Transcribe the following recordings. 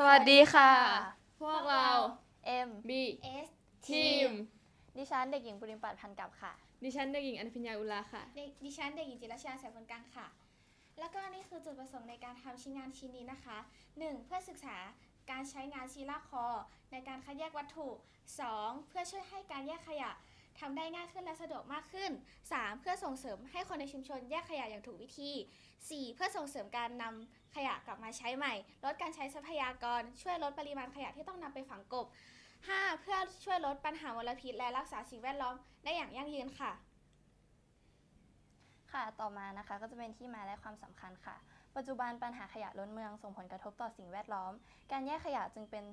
สวัสดีค่ะ พวกเราเอ็ม B เอสทีม ดิฉันเด็กหญิงปุริมปัตย์พันกับค่ะ ดิฉันเด็กหญิงอนุพิญญาอุลาค่ะ เด็กดิฉันเด็กหญิงจิรชาแสงผลกลางค่ะ แล้วก็นี่คือจุดประสงค์ในการทำชิ้นงานชิ้นนี้นะคะ 1. เพื่อศึกษาการใช้งานชีลากคอ ในการคัดแยกวัตถุ 2. เพื่อช่วยให้การแยกขยะ ทำได้ง่ายขึ้นและสะดวกมากขึ้น 3. เพื่อส่งเสริมให้คนในชุมชนแยกขยะอย่างถูกวิธี 4. เพื่อส่งเสริมการนำขยะกลับมาใช้ใหม่ ลดการใช้ทรัพยากร ช่วยลดปริมาณขยะที่ต้องนำไปฝังกลบ 5. เพื่อช่วยลดปัญหามลพิษ และรักษาสิ่งแวดล้อมได้อย่างยั่งยืนค่ะ ค่ะ ต่อมานะคะก็จะเป็นที่มาและความสำคัญค่ะ ปัจจุบันปัญหาขยะล้นเมืองส่งผลกระทบต่อสิ่งแวดล้อม การแยกขยะจึงเป็น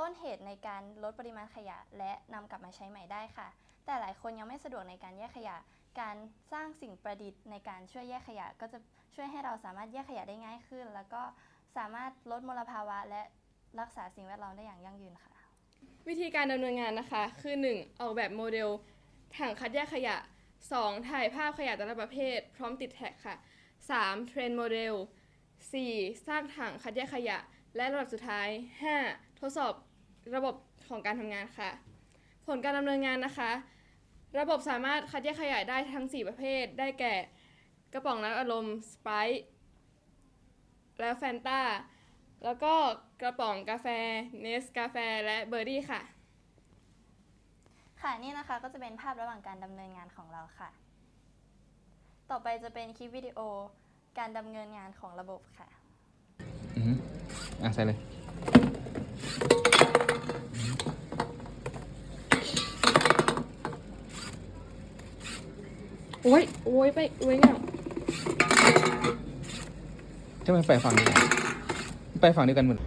ต้นเหตุในการลดปริมาณขยะและนำกลับมาใช้ใหม่ได้ค่ะ แต่หลายคนยังไม่สะดวกในการแยกขยะ การสร้างสิ่งประดิษฐ์ในการช่วยแยกขยะ ก็จะช่วยให้เราสามารถแยกขยะได้ง่ายขึ้น แล้วก็สามารถลดมลภาวะ และรักษาสิ่งแวดล้อมได้อย่างยั่งยืนค่ะ วิธีการดำเนินงานนะคะ คือ 1. ออกแบบโมเดลถังคัดแยกขยะ 2. ถ่ายภาพขยะแต่ละประเภท พร้อมติดแท็กค่ะ 3. เทรนโมเดล 4. สร้างถังคัดแยกขยะ และระดับสุดท้าย 5. ทดสอบระบบของการทำงานค่ะ ผลการดำเนินงานนะคะ ระบบสามารถคัดแยกขยะได้ทั้ง 4 ประเภท ได้แก่ กระป๋องน้ำอารมณ์สไปร์และแฟนตาแล้วก็กระป๋องกาแฟเนสกาแฟและเบอร์รี่ค่ะ ค่ะนี่นะคะก็จะเป็นภาพระหว่างการดำเนินงานของเราค่ะ ต่อไปจะเป็นคลิปวิดีโอการดำเนินงานของระบบค่ะ อือฮึอะใส่เลย โอ้ยโอ้ยไปโอ้ยเงาทำไมไปฝั่งนี้ ไปฝั่งเดียวกันหมด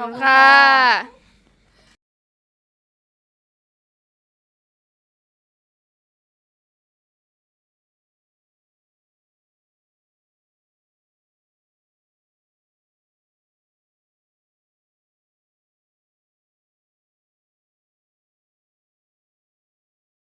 ขอบคุณค่ะ